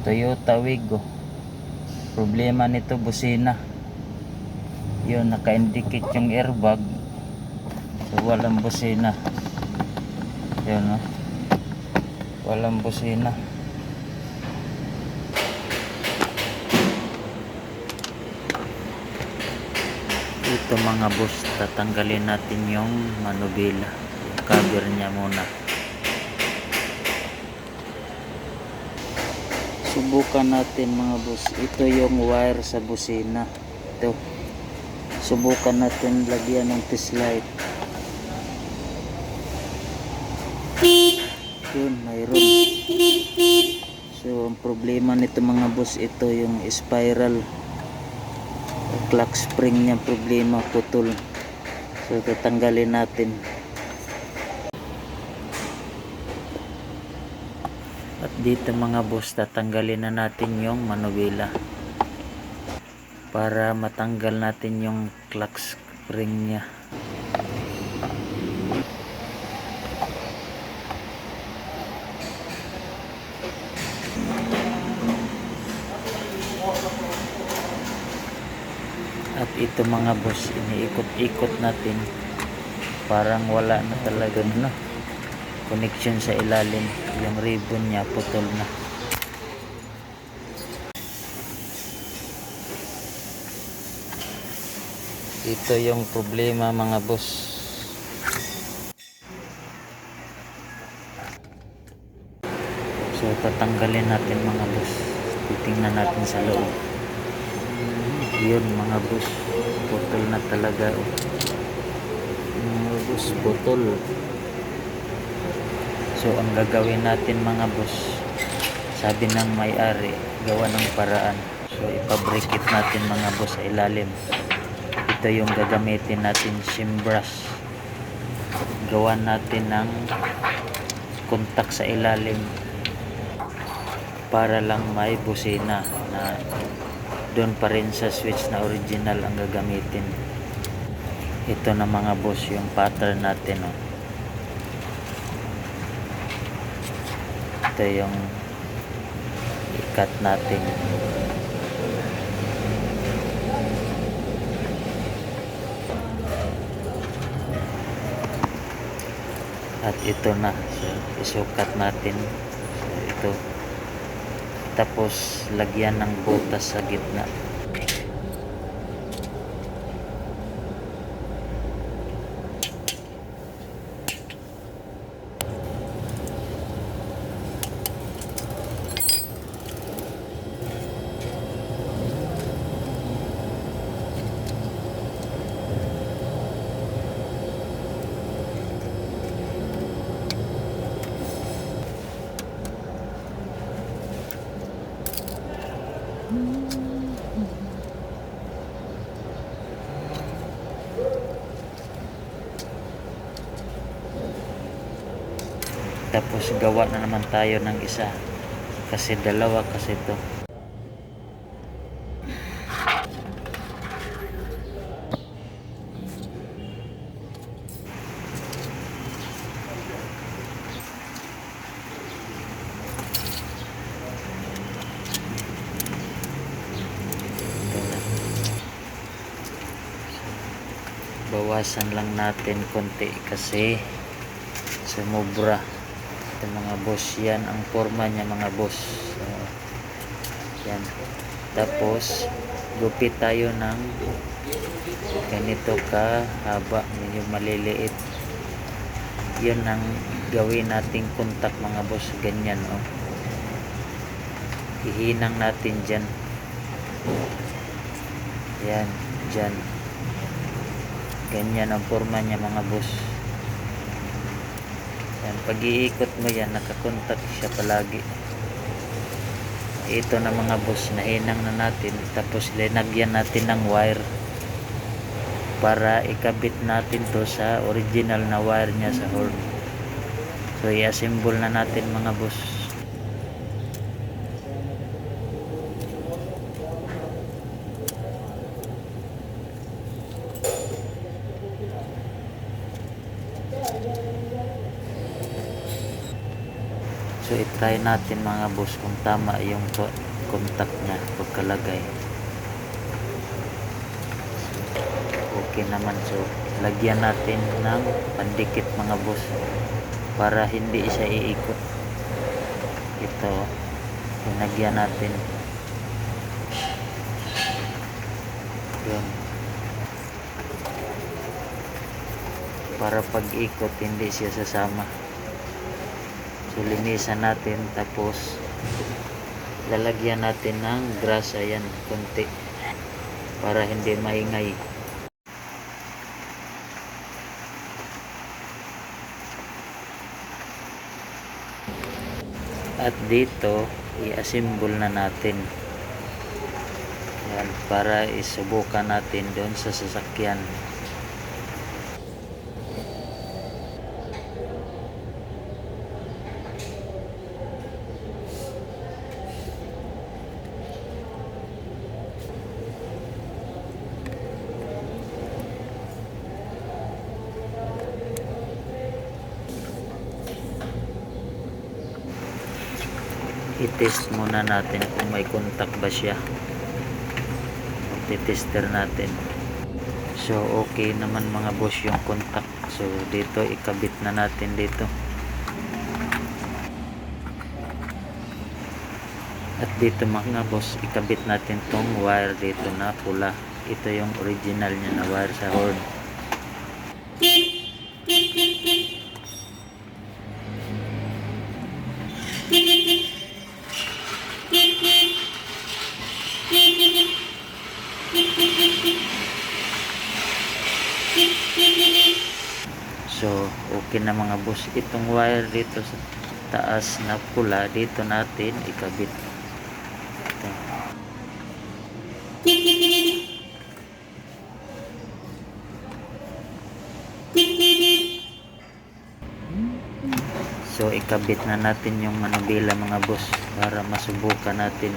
Toyota Wigo. Problema nito busina. Yun, naka-indicate yung airbag. So, walang busina. Yun, no? Walang busina. Ito mga boss, tatanggalin natin yung manubila. Yung cover niya muna. Subukan natin mga boss. Ito yung wire sa busina. Ito. Subukan natin lagyan ng test light. Yun, mayroon. So, ang problema nito mga boss, ito yung spiral. Clock spring niya problema, putol. So, tatanggalin natin. At dito mga boss, tatanggalin na natin yung manubila. Para matanggal natin yung clock spring niya. At ito mga boss, iniikot-ikot natin. Parang wala na talaga no, connection sa ilalim. Yung ribbon niya putol na. Ito yung problema mga boss. So tatanggalin natin mga boss. Titingnan natin sa loob. Yun mga boss. Putol na talaga. oh. Mga boss, putol. So ang gagawin natin mga boss, sabi ng may-ari, gawa ng paraan. So ipabrikit natin mga boss sa ilalim. Ito yung gagamitin natin shim brush. Gawa natin ng kontak sa ilalim para lang may busina na doon pa rin sa switch na original ang gagamitin. Ito na mga boss yung pattern natin. Oh. Ito yung ikat natin. At ito na. So, isukat natin. So, ito. Tapos, lagyan ng butas sa gitna. Tapos gawa na naman tayo ng isa. Kasi dalawa kasi to. Bawasan lang natin konti kasi sumubra ito mga boss. Yan ang forma niya mga boss. So, yan. Tapos gupit tayo ng ganito ka haba medyo maliliit. Yun ang gawin nating kontak mga boss. Ganyan oh. Hihinang natin dyan. Yan dyan. Ganyan ang forma niya mga boss yan, pag iikot mo yan, nakakontak siya palagi. Ito na mga boss, nahinang na natin. Tapos linagyan natin ng wire para ikabit natin to sa original na wire niya sa horn. So i-assemble na natin mga boss. So ito try natin mga boss kung tama yung contact niya pagkalagay. Okay naman so lagyan natin ng pandikit mga boss para hindi siya iikot. Ito pinagyan natin. Yun. Para pag ikot hindi siya sasama linisan natin tapos lalagyan natin ng grasa yan konti para hindi maingay. At dito i-assemble na natin. Yan para isubukan natin doon sa sasakyan i-test muna natin kung may contact ba siya. Tester natin. So okay naman mga boss yung contact. So dito ikabit na natin dito. At dito mga boss ikabit natin tong wire dito na pula. Ito yung original niya na wire sa horn okay na mga boss. Itong wire dito sa taas na pula, dito natin ikabit. So, ikabit na natin yung manubila mga boss para masubukan natin.